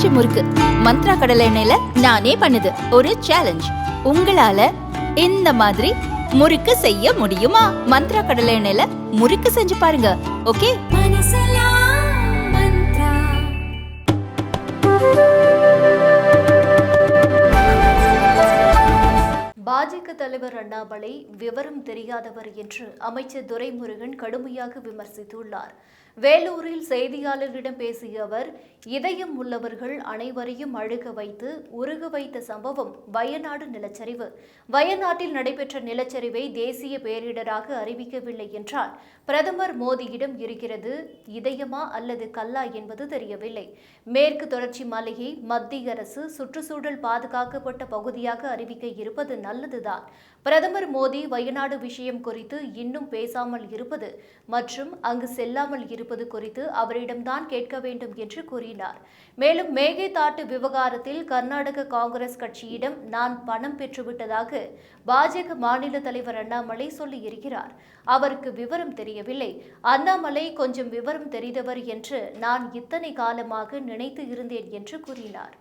பஞ்சு முறுக்கு. மந்த்ரா கடலை எண்ணெயில நானே பண்ணுது. ஒரு சேலஞ்ச் உங்களால இந்த மாதிரி முறுக்கு செய்ய முடியுமா? மந்த்ரா கடலை எண்ணெயில முறுக்கு செஞ்சு பாருங்க. ஓகே? பாஜக தலைவர் அண்ணாமலை விவரம் தெரியாதவர் என்று அமைச்சர் துரைமுருகன் கடுமையாக விமர்சித்துள்ளார். வேலூரில் செய்தியாளர்களிடம் பேசிய அவர் இதயம் உள்ளவர்கள் அனைவரையும் அழுக வைத்து உருக வைத்த சம்பவம் வயநாடு நிலச்சரிவு. வயநாட்டில் நடைபெற்ற நிலச்சரிவை தேசிய பேரிடராக அறிவிக்கவில்லை என்றால் பிரதமர் மோடியிடம் இருக்கிறது இதயமா அல்லது கல்லா என்பது தெரியவில்லை. மேற்கு தொடர்ச்சி மலையை மத்திய அரசு சுற்றுச்சூழல் பாதுகாக்கப்பட்ட பகுதியாக அறிவிக்க இருப்பது நல்லதுதான். பிரதமர் மோடி வயநாடு விஷயம் குறித்து இன்னும் பேசாமல் இருப்பது மற்றும் அங்கு செல்லாமல் இருப்பது குறித்து அவரிடம்தான் கேட்க வேண்டும் என்று கூறினார். மேலும் மேகேதாட்டு விவகாரத்தில் கர்நாடக காங்கிரஸ் கட்சியிடம் நான் பணம் பெற்றுவிட்டதாக பாஜக மாநில தலைவர் அண்ணாமலை சொல்லியிருக்கிறார். அவருக்கு விவரம் தெரியவில்லை. அண்ணாமலை கொஞ்சம் விவரம் தெரிந்தவர் என்று நான் இத்தனை காலமாக நினைத்து இருந்தேன் என்று கூறினார்.